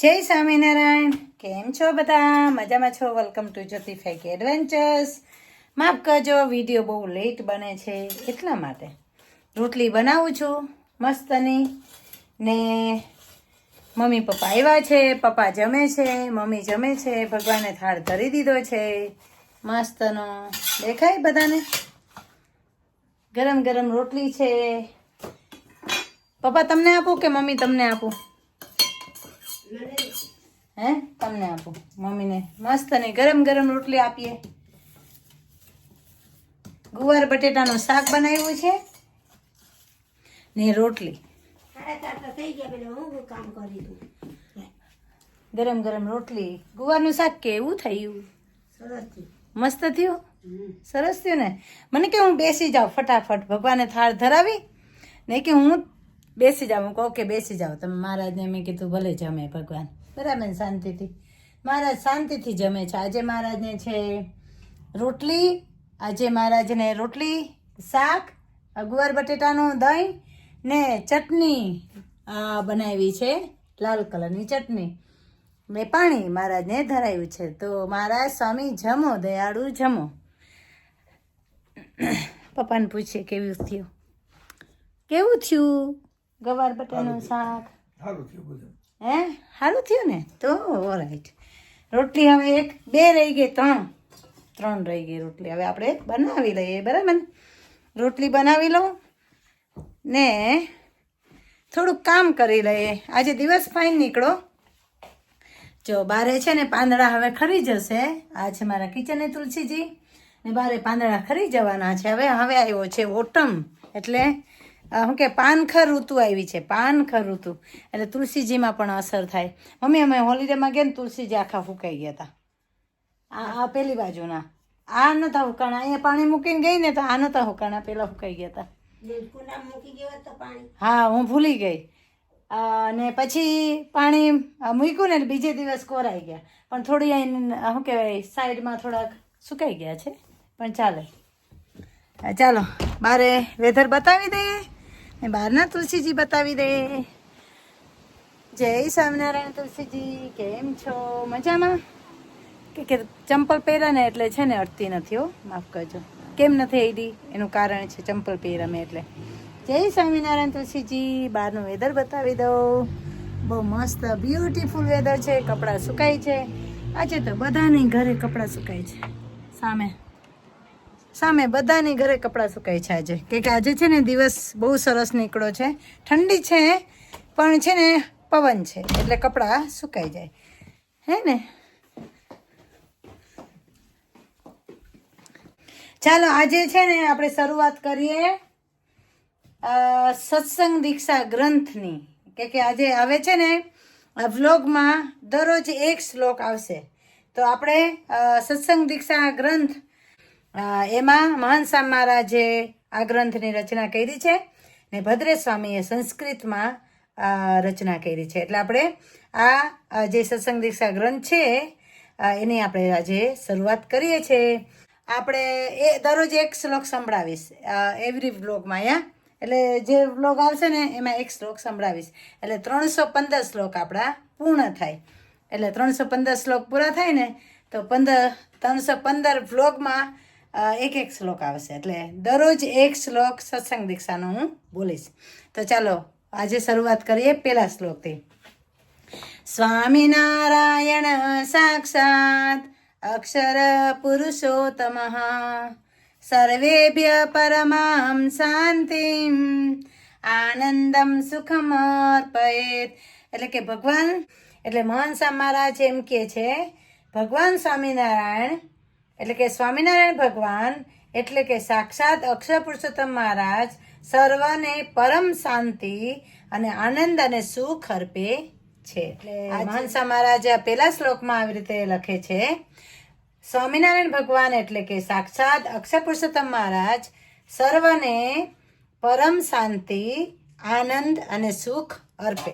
જય સ્વામિનારાયણ. કેમ છો બધા? મજામાં છો? Welcome to Jyoti fake adventures માફ કરજો વીડિયો બહુ લેટ બને છે એટલા માટે. રોટલી બનાવું છું મસ્તની ને મમ્મી પપ્પા આવ્યા છે, પપ્પા જમે છે, મમ્મી જમે છે, ભગવાને થાળ ધરી દીધો છે. મસ્તનો. દેખાય બધાને? ગરમ ગરમ રોટલી છે. પપ્પા તમને આપું કે મમ્મી તમને આપું? હે? તમને આપો. મમ્મીને મસ્ત ને ગરમ ગરમ રોટલી આપીએ. ગુવાર બટેટાનું શાક બનાવ્યું છે ને રોટલી. ગરમ ગરમ રોટલી. ગુવારનું શાક કેવું થયું? મસ્ત થયું? સરસ થયું ને? મને કે હું બેસી જાઉં ફટાફટ. ભગવાને થાળ ધરાવી ને કે હું બેસી જાઉં. કહું કે બેસી જાઉં. તમે મહારાજને મેં કીધું ભલે જમે ભગવાન. બરાબર ને શાંતિથી. મહારાજ શાંતિથી જમે છે. આજે મહારાજને છે રોટલી આજે મહારાજને રોટલી શાક ગુવાર બટેટાનું દહીં ને ચટણી આ બનાવી છે લાલ કલરની ચટણી. ને પાણી મહારાજને ધરાયું છે. તો મહારાજ સ્વામી જમો દયાળુ જમો. પપ્પાને પૂછીએ કેવું થયું? કેવું થયું? ગવાર બટાનું શાક? સારું થયું બધું હે? સારું થયું ને? તો ઓરાઈટ રોટલી હવે એક, બે રહી ગઈ, ત્રણ. ત્રણ રહી ગઈ રોટલી. હવે આપણે બનાવી લઈએ, બરાબર રોટલી બનાવી લઉં ને થોડુંક કામ કરી લઈએ. આજે દિવસ ફાઇન નીકળો. જો બારે છે ને પાંદડા હવે ખરી જશે. આ છે મારા કિચને તુલસીજી. ને બારે પાંદડા ખરી જવાના છે. હવે હવે આવ્યો છે ઓટમ. એટલે શું કે પાનખર ઋતુ આવી છે પાનખર ઋતુ. એટલે તુલસીજીમાં પણ અસર થાય. મમ્મી અમે હોલિડેમાં ગયા ને તુલસીજી આખા ફૂંકાઈ ગયા હતા આ આ પેલી બાજુના. આ નતા હુકાણા. અહીંયા પાણી મૂકીને ગઈ ને તો આ નતા હુકાણા. પેલા ફૂંકાઈ ગયા હતા હા હું ભૂલી ગઈ. અને પછી પાણી મૂક્યું ને બીજે દિવસ કોરાઈ ગયા. પણ થોડી અહીં શું કહેવાય સાઈડમાં થોડાક સુકાઈ ગયા છે. પણ ચાલે. ચાલો બારે વેધર બતાવી દઈએ. ને બહારના તુલસીજી બતાવી દે. જય સ્વામિનારાયણ તુલસીજી, કેમ છો? મજામાં? કે કે ચંપલ પહેર્યા ને એટલે છે ને અડતી નથી હો, માફ કરજો. કેમ નથી આવી એનું કારણ છે ચંપલ પહેર્યા મેં એટલે. જય સ્વામિનારાયણ તુલસીજી, બહારનું વેધર બતાવી દઉં. બહુ મસ્ત બ્યુટીફુલ વેધર છે, કપડાં સુકાય છે. આજે તો બધાની ઘરે કપડાં સુકાય છે. સામે સામે બધાની ઘરે કપડાં સુકાય છે. આજે કે આજે છે ને દિવસ બહુ સરસ નીકળો છે. ઠંડી છે, પણ છે ને પવન છે, એટલે કપડાં સુકાઈ જાય. હે ને? ચાલો, આજે છે ને આપણે શરૂઆત કરીએ સત્સંગ દીક્ષા ગ્રંથની. કે કે આજે આવે છે ને વ્લોગમાં દરરોજ એક શ્લોક આવશે. તો આપણે સત્સંગ દીક્ષા ગ્રંથ એમાં મહાનસામ મહારાજે આ ગ્રંથની રચના કરી છે ને ભદ્રેશ સ્વામીએ સંસ્કૃતમાં રચના કરી છે. એટલે આપણે આ જે સત્સંગ દીક્ષા ગ્રંથ છે એની આપણે આજે શરૂઆત કરીએ છીએ. આપણે એ દરરોજ એક શ્લોક સંભળાવીશ એવરી વ્લોગમાં યા એટલે જે વ્લોગ આવશે ને એમાં એક શ્લોક સંભળાવીશ. એટલે ત્રણસો પંદર શ્લોક આપણા પૂર્ણ થાય. એટલે ત્રણસો પંદર શ્લોક પૂરા થાય ને તો પંદર ત્રણસો પંદર વ્લોગમાં અ, એક એક શ્લોક આવશે એટલે દરરોજ એક શ્લોક સત્સંગ દીક્ષાનો હું બોલીશ. તો ચાલો, આજે શરૂઆત કરીએ પહેલા શ્લોકથી. સ્વામિનારાયણ સાક્ષાત અક્ષર પુરુષોત્તમ. સર્વેભ્ય પરમામ શાંતિમ. આનંદમ સુખમ અર્પયેત. એટલે કે ભગવાન, એટલે મહાન મહારાજ એમ કે છે, ભગવાન સ્વામિનારાયણ એટલે કે સ્વામિનારાયણ ભગવાન એટલે કે સાક્ષાત અક્ષર પુરુષોત્તમ મહારાજ સર્વને પરમ શાંતિ અને આનંદ અને સુખ અર્પે છે. એટલે મહાનસા મહારાજ આ પહેલા શ્લોકમાં આવી રીતે લખે છે સ્વામિનારાયણ ભગવાન એટલે કે સાક્ષાત અક્ષર પુરુષોત્તમ મહારાજ સર્વને પરમ શાંતિ આનંદ અને સુખ અર્પે.